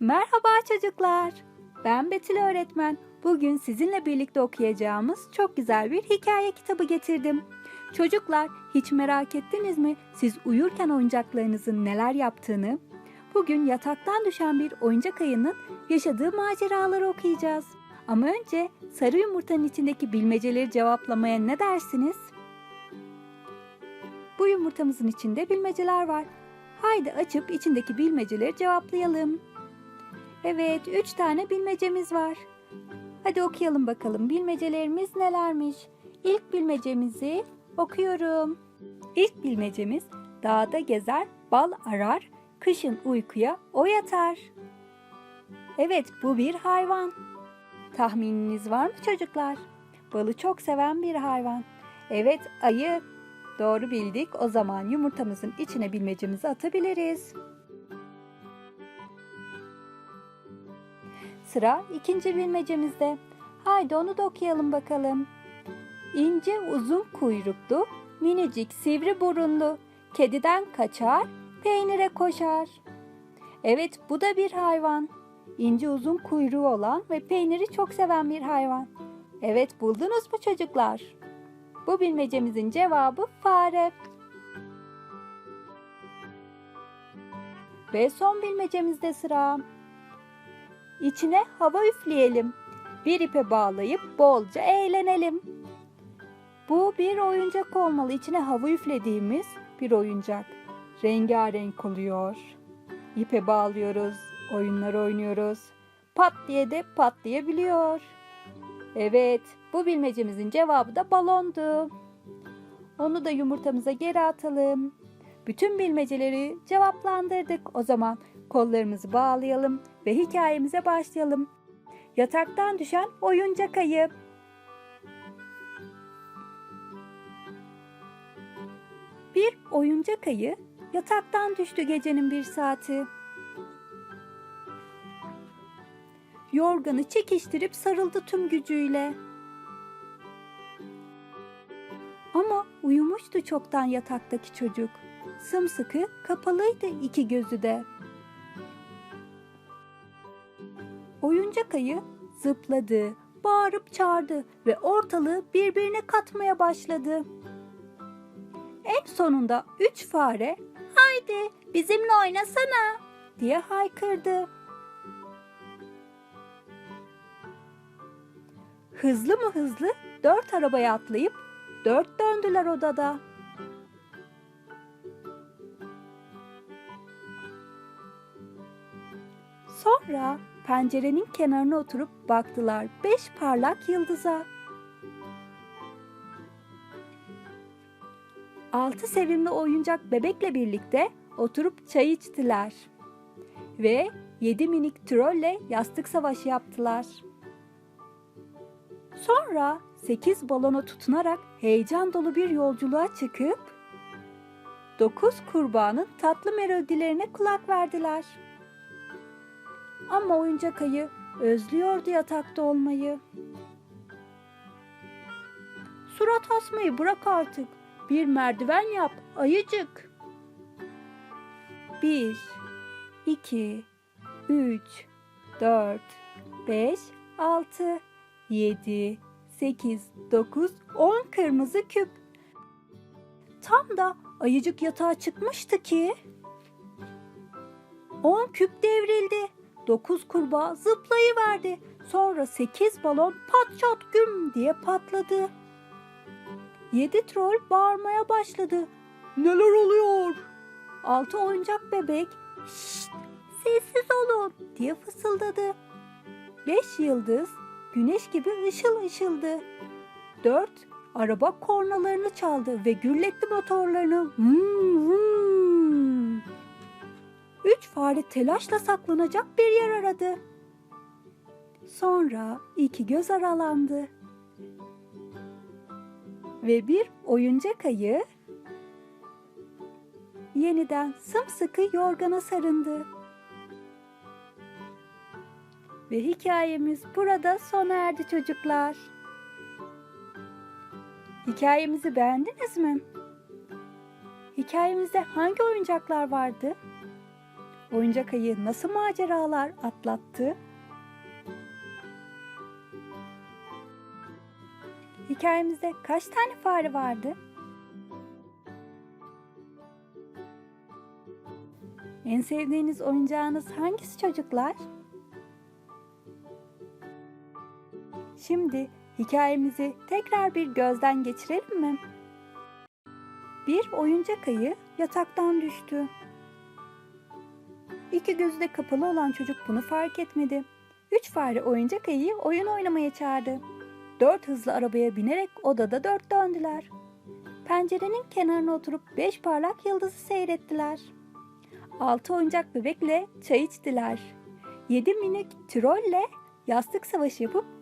Merhaba çocuklar. Ben Betül öğretmen. Bugün sizinle birlikte okuyacağımız çok güzel bir hikaye kitabı getirdim. Çocuklar, hiç merak ettiniz mi siz uyurken oyuncaklarınızın neler yaptığını? Bugün yataktan düşen bir oyuncak ayının yaşadığı maceraları okuyacağız. Ama önce sarı yumurtanın içindeki bilmeceleri cevaplamaya ne dersiniz? Bu yumurtamızın içinde bilmeceler var. Haydi açıp içindeki bilmeceleri cevaplayalım. Evet, üç tane bilmecemiz var. Hadi okuyalım bakalım bilmecelerimiz nelermiş. İlk bilmecemizi okuyorum. İlk bilmecemiz dağda gezer, bal arar, kışın uykuya o yatar. Evet, bu bir hayvan. Tahmininiz var mı çocuklar? Balı çok seven bir hayvan. Evet, ayı. Doğru bildik. O zaman yumurtamızın içine bilmecemizi atabiliriz. Sıra ikinci bilmecemizde. Haydi onu da okuyalım bakalım. İnce uzun kuyruklu, minicik sivri burunlu, kediden kaçar, peynire koşar. Evet bu da bir hayvan. İnce uzun kuyruğu olan ve peyniri çok seven bir hayvan. Evet buldunuz mu çocuklar? Bu bilmecemizin cevabı fare. Ve son bilmecemizde sıra. İçine hava üfleyelim. Bir ipe bağlayıp bolca eğlenelim. Bu bir oyuncak olmalı. İçine hava üflediğimiz bir oyuncak. Rengarenk oluyor. İpe bağlıyoruz. Oyunlar oynuyoruz. Pat diye de patlayabiliyor. Evet, bu bilmecemizin cevabı da balondu. Onu da yumurtamıza geri atalım. Bütün bilmeceleri cevaplandırdık. O zaman kollarımızı bağlayalım ve hikayemize başlayalım. Yataktan düşen oyuncak ayı. Bir oyuncak ayı yataktan düştü gecenin bir saati. Yorganı çekiştirip sarıldı tüm gücüyle. Ama uyumuştu çoktan yataktaki çocuk. Sımsıkı kapalıydı iki gözü de. Oyuncak ayı zıpladı, bağırıp çağırdı ve ortalığı birbirine katmaya başladı. En sonunda üç fare haydi bizimle oynasana diye haykırdı. Hızlı mı hızlı dört arabaya atlayıp dört döndüler odada. Sonra pencerenin kenarına oturup baktılar beş parlak yıldıza. Altı sevimli oyuncak bebekle birlikte oturup çay içtiler. Ve yedi minik trolle yastık savaşı yaptılar. Sonra sekiz balona tutunarak heyecan dolu bir yolculuğa çıkıp dokuz kurbağanın tatlı melodilerine kulak verdiler. Ama oyuncak ayı özlüyordu yatakta olmayı. Surat asmayı bırak artık. Bir merdiven yap ayıcık. Bir, iki, üç, dört, beş, altı, yedi, sekiz, dokuz, on kırmızı küp. Tam da ayıcık yatağa çıkmıştı ki... On küp devrildi. Dokuz kurbağa zıplayıverdi. Sonra sekiz balon pat çat güm diye patladı. Yedi troll bağırmaya başladı. Neler oluyor? Altı oyuncak bebek şşt sessiz olun diye fısıldadı. Beş yıldız güneş gibi ışıl ışıldı. Dört araba kornalarını çaldı ve gürletti motorlarını. Vum. Üç fare telaşla saklanacak bir yer aradı. Sonra iki göz aralandı. Ve bir oyuncak ayı yeniden sımsıkı yorgana sarındı. Ve hikayemiz burada sona erdi çocuklar. Hikayemizi beğendiniz mi? Hikayemizde hangi oyuncaklar vardı? Oyuncak ayı nasıl maceralar atlattı? Hikayemizde kaç tane fare vardı? En sevdiğiniz oyuncağınız hangisi çocuklar? Şimdi hikayemizi tekrar bir gözden geçirelim mi? Bir oyuncak ayı yataktan düştü. İki gözü de kapalı olan çocuk bunu fark etmedi. Üç fare oyuncak ayıyı oyun oynamaya çağırdı. Dört hızlı arabaya binerek odada dört döndüler. Pencerenin kenarına oturup beş parlak yıldızı seyrettiler. Altı oyuncak bebekle çay içtiler. Yedi minik trolle yastık savaşı yapıp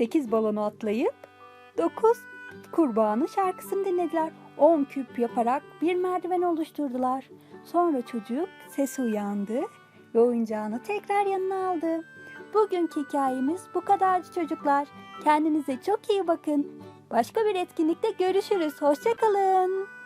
sekiz balonu atlayıp dokuz kurbağanın şarkısını dinlediler. On küp yaparak bir merdiven oluşturdular. Sonra çocuk sesi uyandı ve oyuncağını tekrar yanına aldı. Bugünkü hikayemiz bu kadardı çocuklar. Kendinize çok iyi bakın. Başka bir etkinlikte görüşürüz. Hoşçakalın.